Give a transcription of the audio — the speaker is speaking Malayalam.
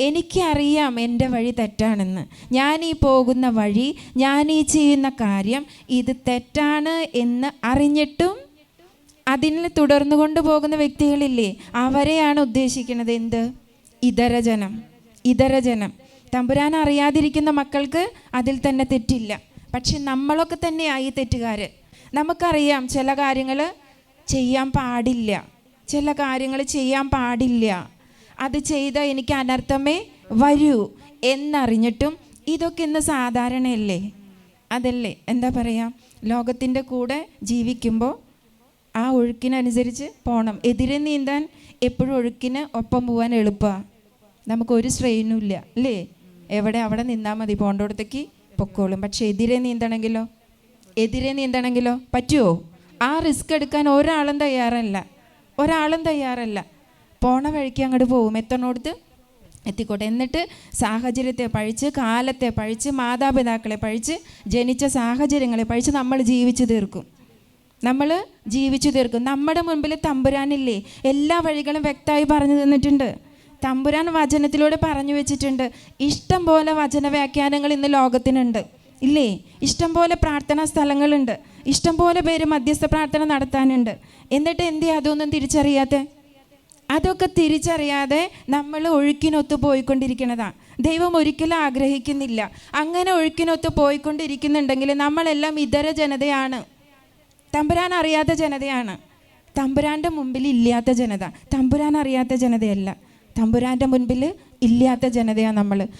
എനിക്കറിയാം എന്റെ വഴി തെറ്റാണെന്ന്. ഞാൻ ഈ പോകുന്ന വഴി ഞാൻ ഈ ചെയ്യുന്ന കാര്യം ഇത് തെറ്റാണ് എന്ന് അറിഞ്ഞിട്ടും അതിൽ തുടർന്നു കൊണ്ടുപോകുന്ന വ്യക്തികളില്ലേ? അവരെയാണ് ഉദ്ദേശിക്കുന്നത് എന്ത്? ഇതരജനം ഇതരജനം തമ്പുരാൻ അറിയാതിരിക്കുന്ന മക്കൾക്ക് അതിൽ തന്നെ തെറ്റില്ല. പക്ഷെ നമ്മളൊക്കെ തന്നെയായി തെറ്റുകാർ നമുക്കറിയാം ചില കാര്യങ്ങൾ ചെയ്യാൻ പാടില്ല. ചില കാര്യങ്ങൾ ചെയ്യാൻ പാടില്ല. അത് ചെയ്ത എനിക്ക് അനർത്ഥമേ? വരൂ എന്നറിഞ്ഞിട്ടും ഇതൊക്കെ ഇന്ന് സാധാരണയല്ലേ? അതല്ലേ? എന്താ പറയുക ലോകത്തിന്റെ കൂടെ ജീവിക്കുമ്പോൾ ആ ഒഴുക്കിനനുസരിച്ച് പോകണം എതിരെ നീന്താൻ എപ്പോഴും ഒഴുക്കിന് ഒപ്പം പോകാൻ എളുപ്പമാണ് നമുക്കൊരു സ്ട്രെയിനും ഇല്ല അല്ലേ? എവിടെ അവിടെ നിന്നാൽ മതി. പോകേണ്ടടത്തേക്ക് പൊക്കോളും. പക്ഷെ എതിരെ നീന്തണമെങ്കിലോ? എതിരെ നീന്തണമെങ്കിലോ? പറ്റുമോ ആ റിസ്ക് എടുക്കാൻ ഒരാളും തയ്യാറല്ല. ഒരാളും തയ്യാറല്ല. പോണ വഴിക്ക് അങ്ങോട്ട് പോകും. എത്തണോടത്ത് എത്തിക്കോട്ടെ. എന്നിട്ട് സാഹചര്യത്തെ പഴിച്ച് കാലത്തെ പഴിച്ച് മാതാപിതാക്കളെ പഴിച്ച് ജനിച്ച സാഹചര്യങ്ങളെ പഴിച്ച് നമ്മൾ ജീവിച്ചു തീർക്കും. നമ്മൾ ജീവിച്ചു തീർക്കും. നമ്മുടെ മുൻപിൽ തമ്പുരാനില്ലേ? എല്ലാ വഴികളും വ്യക്തമായി പറഞ്ഞു തന്നിട്ടുണ്ട്. തമ്പുരാൻ വചനത്തിലൂടെ പറഞ്ഞു വെച്ചിട്ടുണ്ട്. ഇഷ്ടം പോലെ വചന വ്യാഖ്യാനങ്ങൾ ഇന്ന് ലോകത്തിനുണ്ട്. ഇല്ലേ? ഇഷ്ടം പോലെ പ്രാർത്ഥനാ സ്ഥലങ്ങളുണ്ട്. ഇഷ്ടം പോലെ പേര് മധ്യസ്ഥ പ്രാർത്ഥന നടത്താനുണ്ട്. എന്നിട്ട് എന്തിയാ അതൊന്നും തിരിച്ചറിയാത്തെ? അതൊക്കെ തിരിച്ചറിയാതെ നമ്മൾ ഒഴുക്കിനൊത്ത് പോയിക്കൊണ്ടിരിക്കുന്നതാണ് ദൈവം ഒരിക്കലും ആഗ്രഹിക്കുന്നില്ല. അങ്ങനെ ഒഴുക്കിനൊത്ത് പോയിക്കൊണ്ടിരിക്കുന്നുണ്ടെങ്കിൽ നമ്മളെല്ലാം ഇതര ജനതയാണ്. തമ്പുരാൻ അറിയാത്ത ജനതയാണ്. തമ്പുരാന്റെ മുമ്പിൽ ഇല്ലാത്ത ജനത. തമ്പുരാൻ അറിയാത്ത ജനതയല്ല. തമ്പുരാന്റെ മുൻപിൽ ഇല്ലാത്ത ജനതയാണ് നമ്മൾ.